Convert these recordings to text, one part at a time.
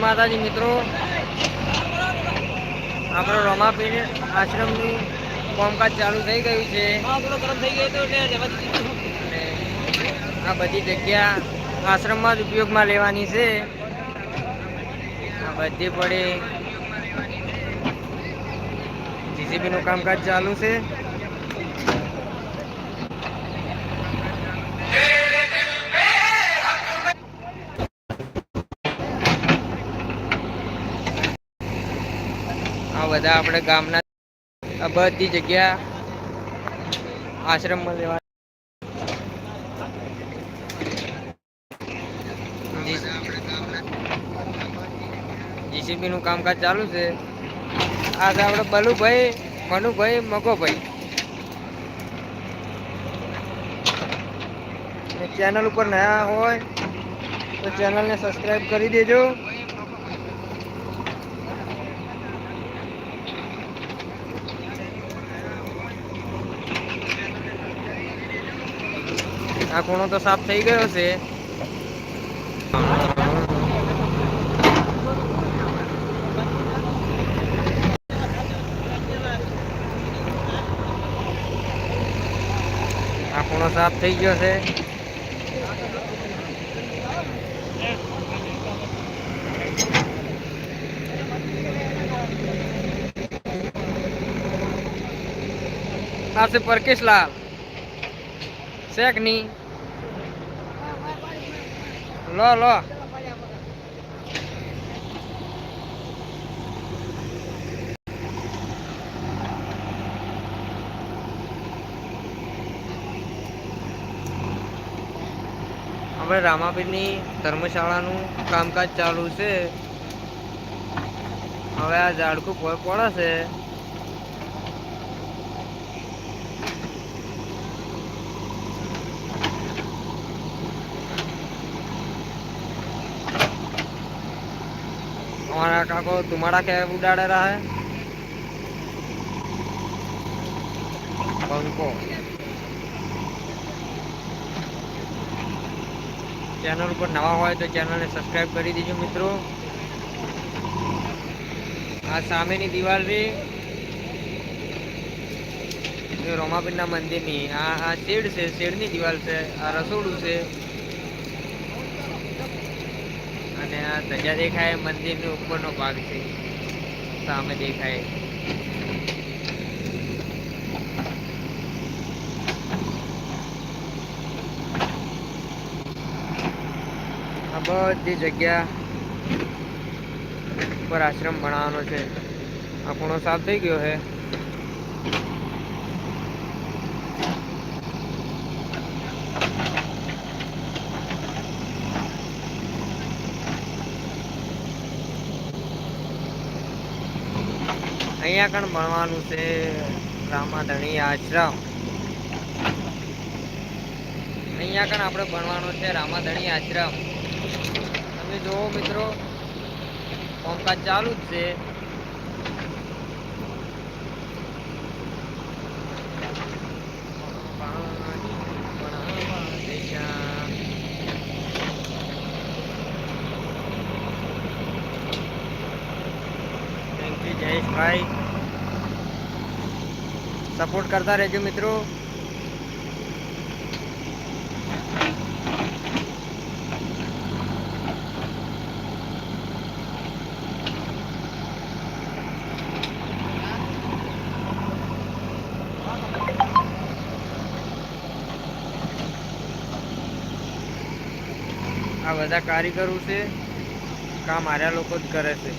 માતાજી મિત્રો. આપણો રમાપીર આશ્રમનું કોમકાજ ચાલુ થઈ ગયું છે. આ બધી જગ્યા આશ્રમમાં જ ઉપયોગમાં લેવાની છે. બધી પડે. જીસીબી નું કામકાજ ચાલુ છે આ બધા આપણે ગામના બધી જગ્યા આશ્રમમાં લેવા જીસીબી નું કામકાજ ચાલુ છે. આ તો આપડે બલુભાઈ, મનુભાઈ, મગોભાઈ. ચેનલ ઉપર નયા હોય તો ચેનલને સબસ્ક્રાઈબ કરી દેજો. આ ખૂણો તો સાફ થઈ ગયો છે. આ ખૂણો સાફ થઈ ગયો છે. આ છે પરકેશલાલ. શેકની. લો લો. આપણે રામાપીરની ધર્મશાળાનું કામકાજ ચાલુ છે. હવે આ ઝાડકું પડે છે हमारा काको तुम्हारा क्या उड़ाड़े रहा है पंखो ચેનલ ઉપર નવા હોય તો ચેનલને સબસ્ક્રાઈબ કરી દીજો મિત્રો આ સામેની દિવાલ રે રોમાપીરના મંદિરની આ આ શેડ છે શેડની દિવાલ છે આ રસોડું છે અને આ ધજા દેખાય, મંદિરનો ઉપરનો ભાગ છે. સામે દેખાય. આ બધી જગ્યા ઉપર આશ્રમ બનાવવાનો છે. આ ખૂણો સાફ થઈ ગયો છે. અહીંયા કણ ભણવાનું છે, રામાધણી આશ્રમ. અહીંયા કણ આપણે ભણવાનું છે, રામાધણી આશ્રમ. તમે જુઓ મિત્રો કામકાજ ચાલુ જ છે. જયેશભાઈ સપોર્ટ કરતા રહેજો મિત્રો. આ બધા કારીગરો છે. કામ આર્યા લોકો જ કરે છે.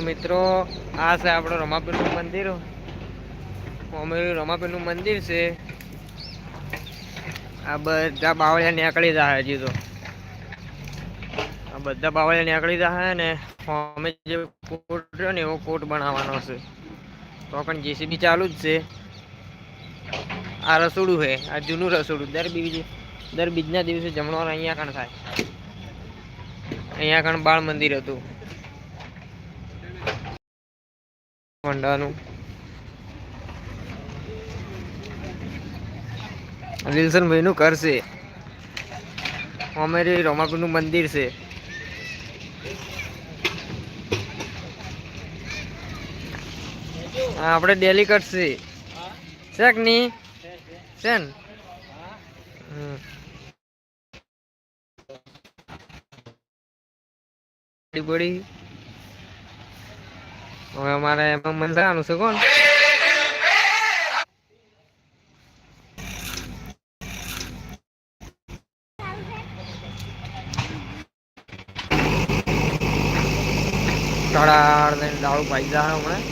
મિત્રો, આ છે આપણો રમાપીરનું મંદિર. અમેરું રમાપીરનું મંદિર છે. આ બધા બાવળિયા નીકળી જાય હજી તો. આ બધા બાવળિયા નીકળી જાય ને અમે જે કોટ રહ્યો ને એવો કોટ બનાવવાનો છે. તો પણ જેસીબી ચાલુ જ છે. આ રસોડું છે, આ જૂનું રસોડું. દર બીજી, દર બીજના દિવસે જમણવાર અહીંયા કણ થાય. અહીંયા કણ બાળ મંદિર હતું. મંડાનું વિલ્સનભાઈ નું ઘર છે. અમારે રોમાપુર મંદિર છે. હા, આપણે ડેલી કટ છે. શેક નહીં છે ને પડી. હવે અમારે એમાં મન થવાનું છે કોણ તળાળ ને દાળું પાઈ જા હમણાં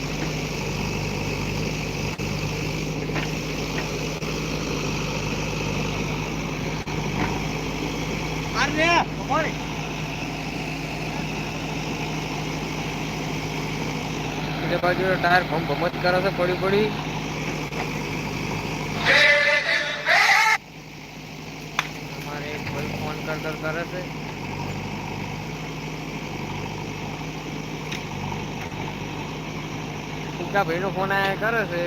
બીજા બાજુ ટાયર ભમ ભમત કરે છે, પડી પડી. અમારે એક ભાઈ ફોન કર કર છે. ફૂકા ભાઈનો ફોન આયા કરે છે.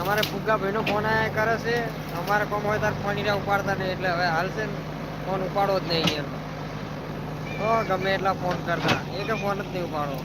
અમારે ફુગ્ગા ભાઈ નો ફોન આયા કરે છે. અમારે કોમ હોય તાર ફોન ઉપાડતા નહીં, એટલે હવે હાલશે ને. ફોન ઉપાડો જ નહીં એમ તો ગમે એટલા ફોન કરતા. એ કે ફોન જ નહીં ઉપાડો.